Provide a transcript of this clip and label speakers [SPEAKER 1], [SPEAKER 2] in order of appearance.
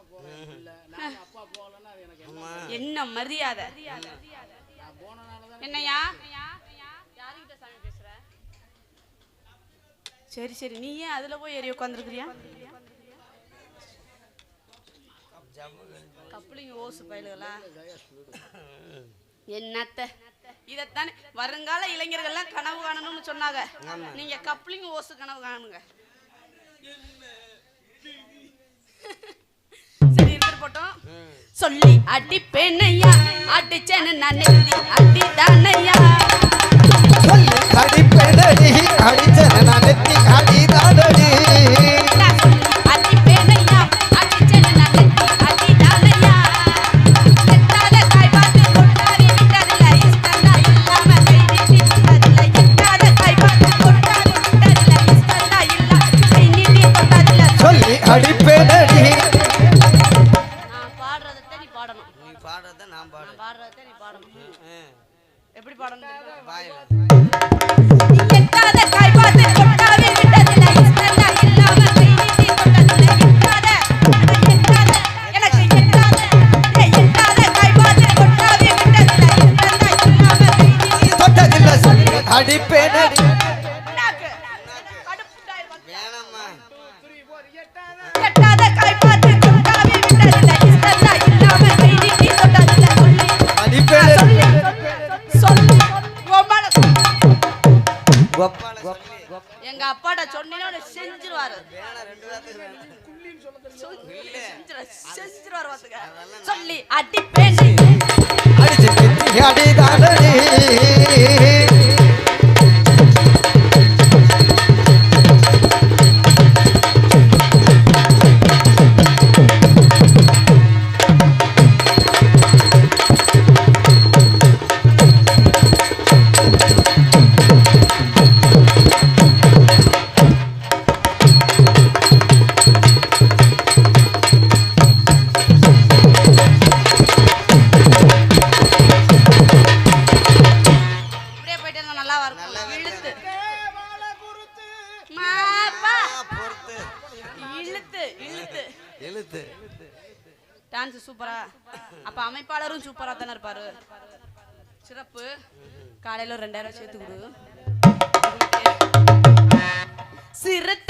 [SPEAKER 1] தானம்மா போவேன் இல்ல நான் அப்பா போகலன்னா அது எனக்கு என்ன
[SPEAKER 2] மரியாதை?
[SPEAKER 1] நான் போனனால தான்
[SPEAKER 2] என்னையா? யாருகிட்ட சாமி பேசுற? சரி சரி. நீ ஏன் அதுல போய் ஏறி உட்காந்துருக்கிறியா கப்ளிங் ஓசு பயலுகளா? என்னத்த? இதைத்தானே. வருங்கால இளைஞர்கள்லாம் கனவு காணணும்னு சொன்னாங்க. நீங்க கப்ளிங் ஓசு கனவு காணுங்க. சொல்லி அடிப்பேனையா? அடிச்சேன்னு நான் நெத்தி அடிதானையா?
[SPEAKER 3] சொல்லி அடிப்பேனடி அடிச்சன நான் நெத்தி அடிதானடி.
[SPEAKER 2] நான் எப்படி பாடணும்?
[SPEAKER 3] வாயில
[SPEAKER 2] எட்டாத எங்க அப்பாட்ட சொன்னீங்கன்னா செஞ்சிருவாரு. சொல்லி அடிப்பேன்
[SPEAKER 3] அடிச்சு நெத்தி
[SPEAKER 2] போயிட்டு இருந்தா நல்லா இருக்கும் இழுத்து. இழுத்து இழுத்து.
[SPEAKER 3] எழுத்து
[SPEAKER 2] டான்ஸ் சூப்பரா. அப்ப அமைப்பாளரும் சூப்பரா தானே இருப்பாரு? சிறப்பு. காலையில ரெண்டாயிரம் சேர்த்து கொடு. சிறுத்தை